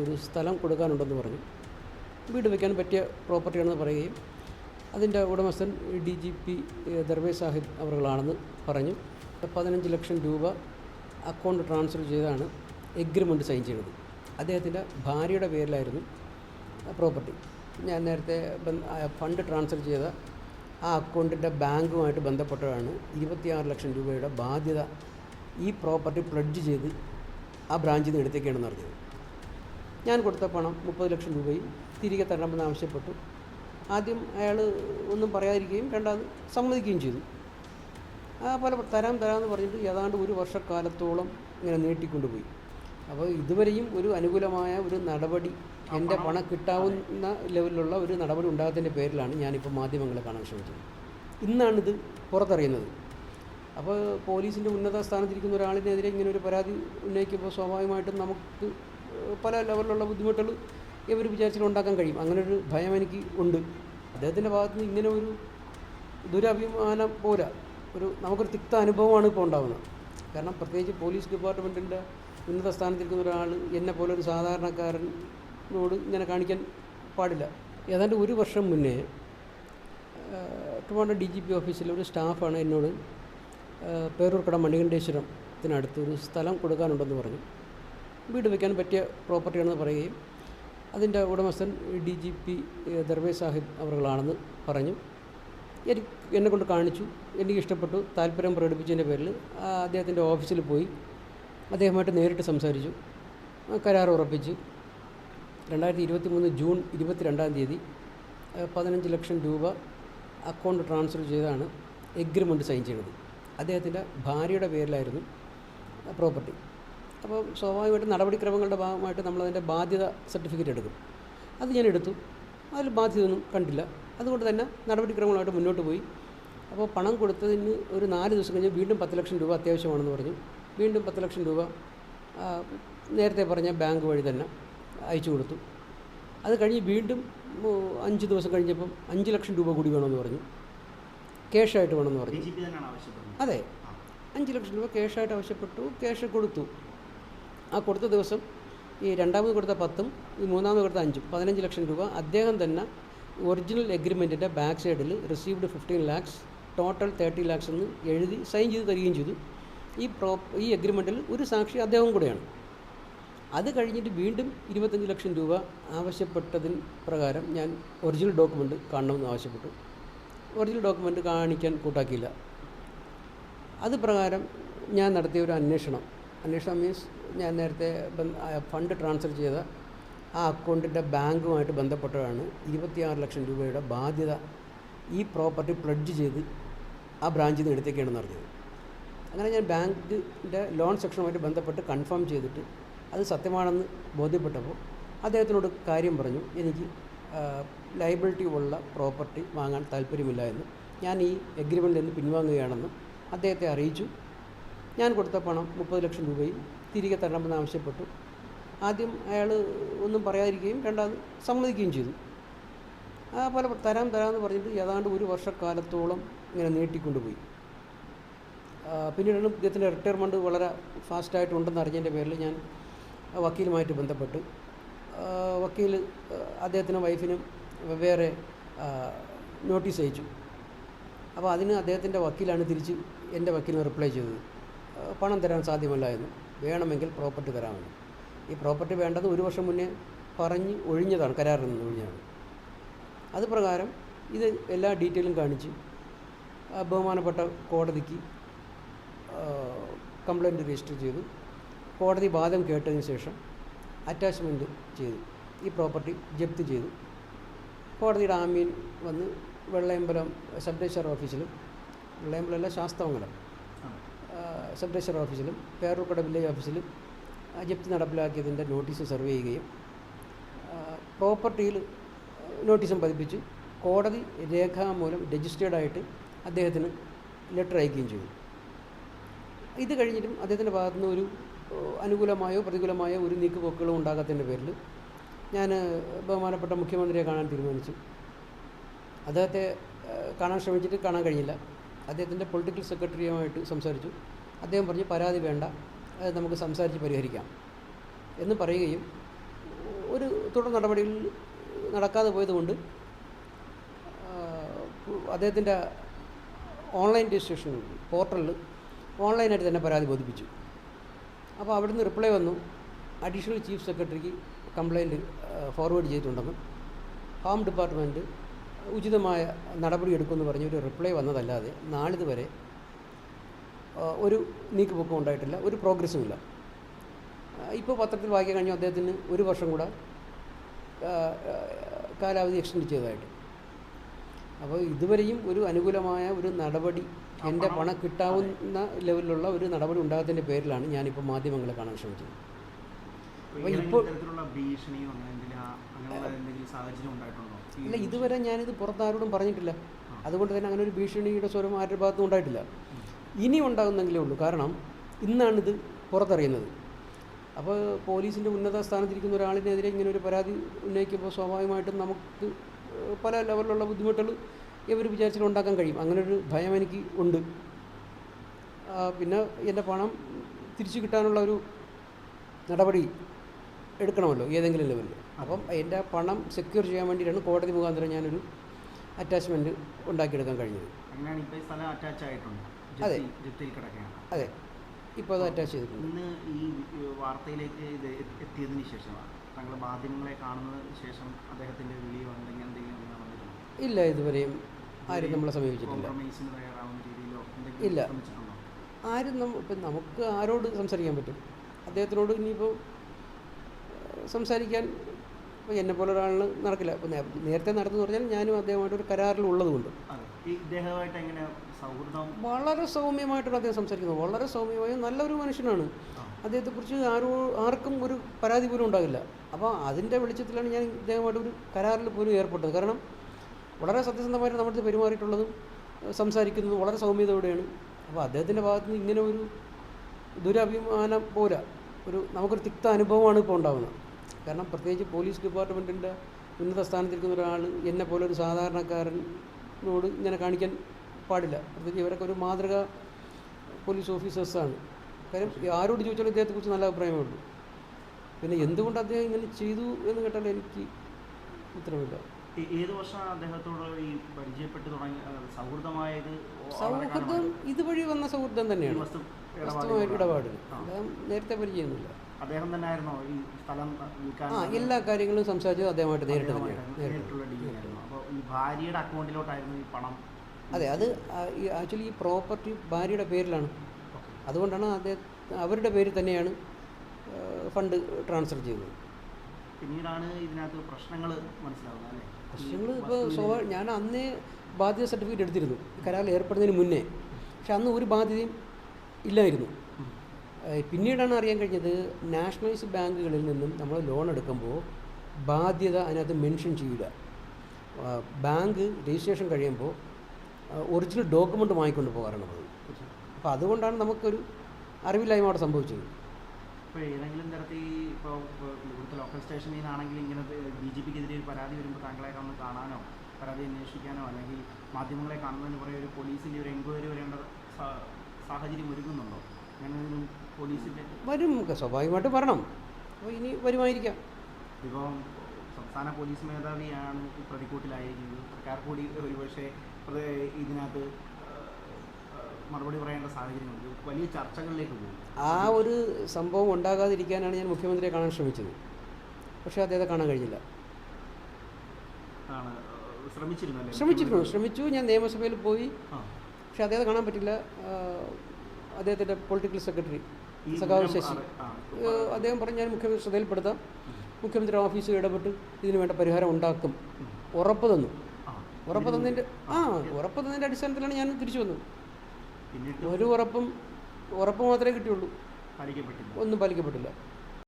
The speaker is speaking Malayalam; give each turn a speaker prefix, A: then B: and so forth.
A: ഒരു സ്ഥലം കൊടുക്കാനുണ്ടെന്ന് പറഞ്ഞു. വീട് വയ്ക്കാൻ പറ്റിയ പ്രോപ്പർട്ടിയാണെന്ന് പറയുകയും അതിന്റെ ഉടമസ്ഥൻ D G P Darvesh Saheb അവറുകളാണെന്ന് പറഞ്ഞു. പതിനഞ്ച് ലക്ഷം രൂപ അക്കൗണ്ട് ട്രാൻസ്ഫർ ചെയ്താണ് എഗ്രിമെന്റ് സൈൻ ചെയ്തത്. അദ്ദേഹത്തിന്റെ ഭാര്യയുടെ പേരിലായിരുന്നു പ്രോപ്പർട്ടി ഞാൻ നേരത്തെ ഫണ്ട് ട്രാൻസ്ഫർ ചെയ്ത ആ അക്കൗണ്ടിന്റെ ബാങ്കുമായിട്ട് ബന്ധപ്പെട്ടതാണ് ഇരുപത്തിയാറ് ലക്ഷം രൂപയുടെ ബാധ്യത ഈ പ്രോപ്പർട്ടി പ്ലഡ്ജ് ചെയ്ത് ആ ബ്രാഞ്ചിൽ നിന്ന് എടുത്തേക്കാണെന്ന് അറിഞ്ഞത്. ഞാൻ കൊടുത്ത പണം മുപ്പത് ലക്ഷം രൂപയും തിരികെ തരണമെന്ന് ആവശ്യപ്പെട്ടു. ആദ്യം അയാൾ ഒന്നും പറയാതിരിക്കുകയും രണ്ടാമത് സമ്മതിക്കുകയും ചെയ്തു. ആ പല തരാം തരാമെന്ന് പറഞ്ഞിട്ട് ഏതാണ്ട് ഒരു വർഷക്കാലത്തോളം ഇങ്ങനെ നീട്ടിക്കൊണ്ടുപോയി. അപ്പോൾ ഇതുവരെയും ഒരു അനുകൂലമായ ഒരു നടപടി എന്റെ പണം കിട്ടാവുന്ന ലെവലിലുള്ള ഒരു നടപടി ഉണ്ടാകത്തിന്റെ പേരിലാണ് ഞാനിപ്പോൾ മാധ്യമങ്ങളെ കാണാൻ ശ്രമിച്ചത്. ഇന്നാണിത് പുറത്തറിയുന്നത്. അപ്പോൾ പോലീസിന്റെ ഉന്നത സ്ഥാനത്തിരിക്കുന്ന ഒരാളിനെതിരെ ഇങ്ങനെ ഒരു പരാതി ഉന്നയിക്കുമ്പോൾ സ്വാഭാവികമായിട്ടും നമുക്ക് പല ലെവലിലുള്ള ബുദ്ധിമുട്ടുകൾ ഇവർ വിചാരിച്ചിട്ട് ഉണ്ടാക്കാൻ കഴിയും. അങ്ങനെ ഒരു ഭയം എനിക്ക് ഉണ്ട്. അദ്ദേഹത്തിന്റെ ഭാഗത്ത് നിന്ന് ഇങ്ങനെ ഒരു ദുരഭിമാനം പോരാ ഒരു നമുക്കൊരു തിക്ത അനുഭവമാണ് ഇപ്പോൾ ഉണ്ടാകുന്നത് കാരണം പ്രത്യേകിച്ച് പോലീസ് ഡിപ്പാർട്ട്മെന്റിന്റെ ഉന്നത സ്ഥാനത്തിരിക്കുന്ന ഒരാൾ എന്നെ പോലെ ഒരു സാധാരണക്കാരനോട് ഇങ്ങനെ കാണിക്കാൻ പാടില്ല. ഏതാണ്ട് ഒരു വർഷം മുന്നേ ട്രിവാണ്ട ഡി ജി പി ഓഫീസിലെ ഒരു സ്റ്റാഫാണ് എന്നോട് പേരൂർക്കട മണികണ്ഠേശ്വരത്തിനടുത്ത് ഒരു സ്ഥലം കൊടുക്കാനുണ്ടെന്ന് പറഞ്ഞു. വീട് വയ്ക്കാൻ പറ്റിയ പ്രോപ്പർട്ടിയാണെന്ന് പറയുകയും അതിന്റെ ഉടമസ്ഥൻ D G P Darvesh Saheb അവർകളാണെന്ന് പറഞ്ഞു. എനിക്ക് എന്നെ കൊണ്ട് കാണിച്ചു. എനിക്ക് ഇഷ്ടപ്പെട്ടു. താല്പര്യം പ്രകടിപ്പിച്ചതിന്റെ പേരിൽ അദ്ദേഹത്തിന്റെ ഓഫീസിൽ പോയി അദ്ദേഹമായിട്ട് നേരിട്ട് സംസാരിച്ചു. കരാർ ഉറപ്പിച്ച്. രണ്ടായിരത്തി ഇരുപത്തി മൂന്ന് ജൂൺ ഇരുപത്തിരണ്ടാം തീയതി പതിനഞ്ച് ലക്ഷം രൂപ അക്കൗണ്ട് ട്രാൻസ്ഫർ ചെയ്താണ് എഗ്രിമെന്റ് സൈൻ ചെയ്തത്. അദ്ദേഹത്തിന്റെ ഭാര്യയുടെ പേരിലായിരുന്നു പ്രോപ്പർട്ടി. അപ്പോൾ സ്വാഭാവികമായിട്ടും നടപടിക്രമങ്ങളുടെ ഭാഗമായിട്ട് നമ്മളതിന്റെ ബാധ്യത സർട്ടിഫിക്കറ്റ് എടുക്കും. അത് ഞാൻ എടുത്തു. അതിൽ ബാധ്യത ഒന്നും കണ്ടില്ല. അതുകൊണ്ട് തന്നെ നടപടിക്രമങ്ങളായിട്ട് മുന്നോട്ട് പോയി. അപ്പോൾ പണം കൊടുത്തതിന് ഒരു നാല് ദിവസം കഴിഞ്ഞ് വീണ്ടും പത്ത് ലക്ഷം രൂപ അത്യാവശ്യമാണെന്ന് പറഞ്ഞു. വീണ്ടും പത്ത് ലക്ഷം രൂപ നേരത്തെ പറഞ്ഞ ബാങ്ക് വഴി തന്നെ അയച്ചു കൊടുത്തു. അത് കഴിഞ്ഞ് വീണ്ടും അഞ്ച് ദിവസം കഴിഞ്ഞപ്പം അഞ്ച് ലക്ഷം രൂപ കൂടി വേണമെന്ന് പറഞ്ഞു. ക്യാഷായിട്ട് വേണമെന്ന് പറഞ്ഞു. അതെ. അഞ്ച് ലക്ഷം രൂപ ക്യാഷായിട്ട് ആവശ്യപ്പെട്ടു. ക്യാഷ് കൊടുത്തു. ആ കൊടുത്ത ദിവസം ഈ രണ്ടാമത് കൊടുത്ത പത്തും ഈ മൂന്നാമത് കൊടുത്ത അഞ്ചും പതിനഞ്ച് ലക്ഷം രൂപ. അദ്ദേഹം തന്നെ ഒറിജിനൽ എഗ്രിമെന്റിന്റെ ബാക്ക് സൈഡിൽ received fifteen lakhs total thirty lakhs എന്ന് എഴുതി സൈൻ ചെയ്ത് തരികയും ചെയ്തു. ഈ പ്രോ ഈ എഗ്രിമെന്റിൽ ഒരു സാക്ഷി അദ്ദേഹം കൂടെയാണ്. അത് കഴിഞ്ഞിട്ട് വീണ്ടും ഇരുപത്തഞ്ച് ലക്ഷം രൂപ ആവശ്യപ്പെട്ടതിന് പ്രകാരം ഞാൻ ഒറിജിനൽ ഡോക്യുമെന്റ് കാണണമെന്ന് ആവശ്യപ്പെട്ടു. ഒറിജിനൽ ഡോക്യുമെന്റ് കാണിക്കാൻ കൂട്ടാക്കിയില്ല. അത് പ്രകാരം ഞാൻ നടത്തിയ ഒരു അന്വേഷണം. അന്വേഷണം മീൻസ് ഞാൻ നേരത്തെ ഫണ്ട് ട്രാൻസ്ഫർ ചെയ്ത ആ അക്കൗണ്ടിന്റെ ബാങ്കുമായിട്ട് ബന്ധപ്പെട്ടതാണ് ഇരുപത്തിയാറ് ലക്ഷം രൂപയുടെ ബാധ്യത ഈ പ്രോപ്പർട്ടി പ്ലഡ്ജ് ചെയ്ത് ആ ബ്രാഞ്ചിൽ നിന്ന് എടുത്തേക്കാണെന്ന് അറിഞ്ഞത്. അങ്ങനെ ഞാൻ ബാങ്കിന്റെ ലോൺ സെക്ഷനുമായിട്ട് ബന്ധപ്പെട്ട് കൺഫേം ചെയ്തിട്ട് അത് സത്യമാണെന്ന് ബോധ്യപ്പെട്ടപ്പോൾ അദ്ദേഹത്തിനോട് കാര്യം പറഞ്ഞു എനിക്ക് ലൈബിലിറ്റി ഉള്ള പ്രോപ്പർട്ടി വാങ്ങാൻ താല്പര്യമില്ല എന്ന്. ഞാൻ ഈ എഗ്രിമെന്റിൽ നിന്ന് പിൻവാങ്ങുകയാണെന്നും അദ്ദേഹത്തെ അറിയിച്ചു. ഞാൻ കൊടുത്ത പണം മുപ്പത് ലക്ഷം രൂപയും തിരികെ തരണമെന്ന് ആവശ്യപ്പെട്ടു. ആദ്യം അയാൾ ഒന്നും പറയാതിരിക്കുകയും രണ്ടാമത് സമ്മതിക്കുകയും ചെയ്തു. ആ പല തരാം തരാമെന്ന് പറഞ്ഞിട്ട് ഏതാണ്ട് ഒരു വർഷക്കാലത്തോളം ഇങ്ങനെ നീട്ടിക്കൊണ്ടുപോയി. പിന്നീടാണ് ഇദ്ദേഹത്തിന്റെ റിട്ടയർമെന്റ് വളരെ ഫാസ്റ്റായിട്ടുണ്ടെന്ന് അറിഞ്ഞതിന്റെ പേരിൽ ഞാൻ വക്കീലുമായിട്ട് ബന്ധപ്പെട്ടു. വക്കീൽ അദ്ദേഹത്തിനും വൈഫിനും വെവ്വേറെ നോട്ടീസ് അയച്ചു. അപ്പോൾ അതിന് അദ്ദേഹത്തിന്റെ വക്കീലാണ് തിരിച്ച് എന്റെ വക്കീലിന് റിപ്ലൈ ചെയ്തത്. പണം തരാൻ സാധ്യമല്ല എന്ന് വേണമെങ്കിൽ പ്രോപ്പർട്ടി തരാമെന്ന്. ഈ പ്രോപ്പർട്ടി വേണ്ടത് ഒരു വർഷം മുന്നേ പറഞ്ഞ് ഒഴിഞ്ഞതാണ് കരാറിൽ നിന്ന് ഒഴിഞ്ഞതാണ്. അത് പ്രകാരം ഇത് എല്ലാ ഡീറ്റെയിലും കാണിച്ച് ബഹുമാനപ്പെട്ട കോടതിക്ക് കംപ്ലൈന്റ് രജിസ്റ്റർ ചെയ്തു. കോടതി വാദം കേട്ടതിന് ശേഷം അറ്റാച്ച്മെന്റ് ചെയ്തു. ഈ പ്രോപ്പർട്ടി ജപ്തി ചെയ്തു. കോടതിയുടെ ആമീൻ വന്ന് വെള്ളയമ്പലം സബ് രജിസ്റ്റർ ഓഫീസിലും വെള്ളയമ്പലമല്ല ശാസ്തമംഗലം. സബ് രജിസ്ട്രാർ ഓഫീസിലും പേരൂർക്കട വില്ലേജ് ഓഫീസിലും ജപ്തി നടപ്പിലാക്കിയതിന്റെ നോട്ടീസ് സർവേ ചെയ്യുകയും പ്രോപ്പർട്ടിയിൽ നോട്ടീസും പതിപ്പിച്ചു കോടതി രേഖാമൂലം രജിസ്റ്റേർഡായിട്ട് അദ്ദേഹത്തിന് ലെറ്റർ അയക്കുകയും ചെയ്തു. ഇത് കഴിഞ്ഞിട്ടും അദ്ദേഹത്തിന്റെ ഭാഗത്തുനിന്ന് ഒരു അനുകൂലമായോ പ്രതികൂലമായോ ഒരു നീക്കുപോക്കുകളും ഉണ്ടാകാത്തതിന്റെ പേരിൽ ഞാൻ ബഹുമാനപ്പെട്ട മുഖ്യമന്ത്രിയെ കാണാൻ തീരുമാനിച്ചു. അദ്ദേഹത്തെ കാണാൻ ശ്രമിച്ചിട്ട് കാണാൻ കഴിഞ്ഞില്ല. അദ്ദേഹത്തിന്റെ പൊളിറ്റിക്കൽ സെക്രട്ടറിയുമായിട്ട് സംസാരിച്ചു. അദ്ദേഹം പറഞ്ഞു പരാതി വേണ്ട. അത് നമുക്ക് സംസാരിച്ച് പരിഹരിക്കാം. എന്ന് പറയുകയും ഒരു തുടർ നടപടികൾ നടക്കാതെ പോയതുകൊണ്ട് അദ്ദേഹത്തിന്റെ ഓൺലൈൻ രജിസ്ട്രേഷൻ പോർട്ടലിൽ ഓൺലൈനായിട്ട് തന്നെ പരാതി ബോധിപ്പിച്ചു. അപ്പോൾ അവിടുന്ന് റിപ്ലൈ വന്നു അഡീഷണൽ ചീഫ് സെക്രട്ടറിക്ക് കംപ്ലൈന്റ് ഫോർവേഡ് ചെയ്തിട്ടുണ്ടെന്നും. ഹോം ഡിപ്പാർട്ട്മെന്റ് ഉചിതമായ നടപടി എടുക്കുമെന്ന് പറഞ്ഞ് ഒരു റിപ്ലൈ വന്നതല്ലാതെ നാളിതുവരെ ഒരു നീക്കുപോക്കും ഉണ്ടായിട്ടില്ല ഒരു പ്രോഗ്രസ്സും ഇല്ല. ഇപ്പോൾ പത്രത്തിൽ വായിക്കാൻ കഴിഞ്ഞു അദ്ദേഹത്തിന് ഒരു വർഷം കൂടെ കാലാവധി എക്സ്റ്റെൻഡ് ചെയ്തതായിട്ട്. അപ്പോൾ ഇതുവരെയും ഒരു അനുകൂലമായ ഒരു നടപടി എന്റെ പണം കിട്ടാവുന്ന ലെവലിലുള്ള ഒരു നടപടി ഉണ്ടാകത്തിന്റെ പേരിലാണ് ഞാനിപ്പോൾ മാധ്യമങ്ങളെ കാണാൻ ശ്രമിച്ചത്. അപ്പോൾ ഇപ്പോൾ- ഇല്ല ഇതുവരെ ഞാനിത് പുറത്താരോടും പറഞ്ഞിട്ടില്ല. അതുകൊണ്ട് തന്നെ അങ്ങനെ ഒരു ഭീഷണിയുടെ സ്വരം ആരുടെ ഭാഗത്തും ഉണ്ടായിട്ടില്ല. ഇനി ഉണ്ടാകുന്നെങ്കിലേ ഉള്ളൂ. കാരണം ഇന്നാണിത് പുറത്തറിയുന്നത്. അപ്പോൾ പോലീസിന്റെ ഉന്നത സ്ഥാനത്തിരിക്കുന്ന ഒരാളിനെതിരെ ഇങ്ങനെ ഒരു പരാതി ഉന്നയിക്കുമ്പോൾ സ്വാഭാവികമായിട്ടും നമുക്ക് പല ലെവലിലുള്ള ബുദ്ധിമുട്ടുകൾ ഇവർ വിചാരിച്ചിട്ട് ഉണ്ടാക്കാൻ കഴിയും. അങ്ങനൊരു ഭയം എനിക്ക് ഉണ്ട്. പിന്നെ എന്റെ പണം തിരിച്ചു കിട്ടാനുള്ള ഒരു നടപടി എടുക്കണമല്ലോ ഏതെങ്കിലും ലെവലിൽ അപ്പം എന്റെ പണം സെക്യൂർ ചെയ്യാൻ വേണ്ടിയിട്ടാണ് കോടതി മുഖാന്തരം ഞാനൊരു അറ്റാച്ച്മെന്റ് ഉണ്ടാക്കിയെടുക്കാൻ കഴിഞ്ഞത്.
B: അങ്ങനെയാണ് ഇപ്പോൾ സ്ഥലം അറ്റാച്ച് ആയിട്ടുണ്ട്.
A: അതെ.
B: ജപ്തി- ജപ്തിയിൽ കിടക്കുകയാണ്.
A: അതെ. ഇപ്പോൾ അത് അറ്റാച്ച് ചെയ്തിട്ടുണ്ട്.
B: ഇന്ന് ഈ വാർത്തയിലേക്ക് ഇത് എത്തിയതിന് ശേഷമാണ്. താങ്കൾ മാധ്യമങ്ങളെ കാണുന്നതിന് ശേഷം അദ്ദേഹത്തിന്റെ വിളിയോ എന്തെങ്കിലും എന്തെങ്കിലും
A: ഇല്ല ഇതുവരെയും ആരും നമ്മളെ സമീപിച്ചിട്ടില്ല. ഇല്ല. ആരും നമ്മ ഇപ്പം നമുക്ക് ആരോട് സംസാരിക്കാൻ പറ്റും? അദ്ദേഹത്തിനോട് ഇനിയിപ്പോൾ സംസാരിക്കാൻ ഇപ്പോൾ എന്നെ പോലെ ഒരാളിന് നടക്കില്ല. ഇപ്പോൾ നേരത്തെ നടന്നു പറഞ്ഞാൽ ഞാനും അദ്ദേഹമായിട്ട് ഒരു കരാറിലുള്ളതുകൊണ്ട്.
B: അതെ. ഈ ഇദ്ദേഹമായിട്ട് എങ്ങനെ സൗഹൃദം?
A: വളരെ സൗമ്യമായിട്ടാണ് അദ്ദേഹം സംസാരിക്കുന്നത് വളരെ സൗമ്യമായ നല്ലൊരു മനുഷ്യനാണ്.
B: അദ്ദേഹത്തെ
A: അദ്ദേഹത്തെക്കുറിച്ച് ആരോ ആർക്കും ഒരു പരാതി പോലും ഉണ്ടാകില്ല. അപ്പോൾ അതിന്റെ വെളിച്ചത്തിലാണ് ഞാൻ ഇദ്ദേഹമായിട്ട് ഒരു കരാറിൽ പോലും ഏർപ്പെട്ടത്. കാരണം വളരെ സത്യസന്ധമായിട്ട് നമ്മുടെ പെരുമാറിയിട്ടുള്ളതും സംസാരിക്കുന്നതും വളരെ സൗമ്യതയോടെയാണ് അപ്പോൾ അദ്ദേഹത്തിന്റെ ഭാഗത്ത് നിന്ന് ഇങ്ങനെ ഒരു ദുരഭിമാനം പോരാ ഒരു നമുക്കൊരു തിക്ത അനുഭവമാണ് ഇപ്പോൾ ഉണ്ടാകുന്നത് കാരണം പ്രത്യേകിച്ച് പോലീസ് ഡിപ്പാർട്ട്മെന്റിന്റെ ഉന്നത സ്ഥാനത്തിരിക്കുന്ന ഒരാൾ എന്നെ പോലെ ഒരു സാധാരണക്കാരനോട് ഇങ്ങനെ കാണിക്കാൻ പാടില്ല. പ്രത്യേകിച്ച് ഇവരൊക്കെ ഒരു മാതൃക പോലീസ് ഓഫീസേഴ്സാണ്. കാര്യം ആരോട് ചോദിച്ചാലും ഇദ്ദേഹത്തെക്കുറിച്ച് നല്ല അഭിപ്രായമേ ഉള്ളൂ പിന്നെ എന്തുകൊണ്ട് അദ്ദേഹം ഇങ്ങനെ ചെയ്തു എന്ന് കേട്ടാൽ എനിക്ക് ഉത്തരവില്ല
B: ഏത് വർഷമാണ് അദ്ദേഹത്തോട് ഈ പരിചയപ്പെട്ട് തുടങ്ങി സൗഹൃദമായത്
A: സൗഹൃദം ഇതുവഴി വന്ന സൗഹൃദം തന്നെയാണ്.
B: ഇടപാട്.
A: അദ്ദേഹം നേരത്തെ പരിചയമൊന്നുമില്ല.
B: അദ്ദേഹം തന്നെയായിരുന്നോ ഈ സ്ഥലം വിൽക്കാൻ
A: ആ എല്ലാ കാര്യങ്ങളും സംസാരിച്ചത് അദ്ദേഹമായിട്ട് നേരിട്ട് തന്നെയാണ്.
B: നേരിട്ടുള്ള ഡീലായിരുന്നു അപ്പോൾ ഈ ഭാര്യയുടെ അക്കൗണ്ടിലോട്ടായിരുന്നു ഈ പണം
A: അതെ അത് ആക്ച്വലി ഈ പ്രോപ്പർട്ടി ഭാര്യയുടെ പേരിലാണ്. അതുകൊണ്ടാണ് അദ്ദേഹം അവരുടെ പേരിൽ തന്നെയാണ് ഫണ്ട് ട്രാൻസ്ഫർ ചെയ്തത്.
B: പിന്നീടാണ് ഇതിനകത്ത് പ്രശ്നങ്ങൾ മനസ്സിലാവുന്നത് അല്ലേ?
A: പ്രശ്നങ്ങൾ ഇപ്പോൾ
B: വസ്തുവിന്
A: ഞാൻ അന്നേ ബാധ്യത സർട്ടിഫിക്കറ്റ് എടുത്തിരുന്നു. കരാറിൽ ഏർപ്പെടുന്നതിന് മുന്നേ. പക്ഷെ അന്ന് ഒരു ബാധ്യതയും ഇല്ലായിരുന്നു. പിന്നീടാണ് അറിയാൻ കഴിഞ്ഞത് നാഷണലൈസ്ഡ് ബാങ്കുകളിൽ നിന്നും നമ്മൾ ലോൺ എടുക്കുമ്പോൾ ബാധ്യത അതിനകത്ത് മെൻഷൻ ചെയ്യില്ല ബാങ്ക് രജിസ്ട്രേഷൻ കഴിയുമ്പോൾ ഒറിജിനൽ ഡോക്യുമെന്റ് വാങ്ങിക്കൊണ്ട് പോകാറാണ് പതിവ് അപ്പോൾ അതുകൊണ്ടാണ് നമുക്കൊരു അറിവില്ലായ്മ അവിടെ സംഭവിച്ചത്.
B: ഇപ്പോൾ ഏതെങ്കിലും തരത്തിൽ ഇപ്പോൾ ഇവിടുത്തെ ലോക്കൽ സ്റ്റേഷനിൽ നിന്നാണെങ്കിൽ ഇങ്ങനെ ബി ജെ പിക്കെതിരെ ഒരു പരാതി വരുമ്പോൾ താങ്കളെ ഒന്ന് കാണാനോ പരാതി അന്വേഷിക്കാനോ അല്ലെങ്കിൽ മാധ്യമങ്ങളെ കാണുന്നതിന് കുറേ ഒരു പോലീസിന്റെ ഒരു എൻക്വയറി വരേണ്ട സാഹചര്യം ഒരുങ്ങുന്നുണ്ടോ? അങ്ങനെ
A: വരും സ്വാഭാവികമായിട്ട് വരണം. അപ്പോൾ ഇനി വരുമായിരിക്കാം.
B: ഇപ്പം സംസ്ഥാന പോലീസ് മേധാവിയാണ് പ്രതിക്കൂട്ടിലായിരിക്കുന്നത്. സർക്കാർ കൂടി ഒരുപക്ഷെ ഇതിനകത്ത് മറുപടി പറയേണ്ട സാഹചര്യമുണ്ട്. വലിയ ചർച്ചകളിലേക്ക് പോകും.
A: ആ ഒരു സംഭവം ഉണ്ടാകാതിരിക്കാനാണ് ഞാൻ മുഖ്യമന്ത്രിയെ കാണാൻ ശ്രമിച്ചത്. പക്ഷേ അദ്ദേഹത്തെ കാണാൻ കഴിഞ്ഞില്ല.
B: ശ്രമിച്ചിരുന്നു
A: ശ്രമിച്ചിരുന്നു. ശ്രമിച്ചു. ഞാൻ നിയമസഭയിൽ പോയി. പക്ഷെ അദ്ദേഹത്തെ കാണാൻ പറ്റില്ല. അദ്ദേഹത്തിന്റെ പൊളിറ്റിക്കൽ സെക്രട്ടറി സഖാവ് ശശി. അദ്ദേഹം പറഞ്ഞ് ഞാൻ മുഖ്യമന്ത്രി ശ്രദ്ധയിൽപ്പെടുത്താം. മുഖ്യമന്ത്രി ഓഫീസിൽ ഇടപെട്ട് ഇതിന് വേണ്ട പരിഹാരം ഉണ്ടാക്കും. ഉറപ്പ് തന്നു. ഉറപ്പ് തന്നതിന്റെ ആ ഉറപ്പ് തന്നതിന്റെ അടിസ്ഥാനത്തിലാണ് ഞാൻ തിരിച്ചു വന്നത്. ഒരു ഉറപ്പും ഉറപ്പ് മാത്രമേ കിട്ടിയുള്ളൂ. ഒന്നും പാലിക്കപ്പെട്ടില്ല.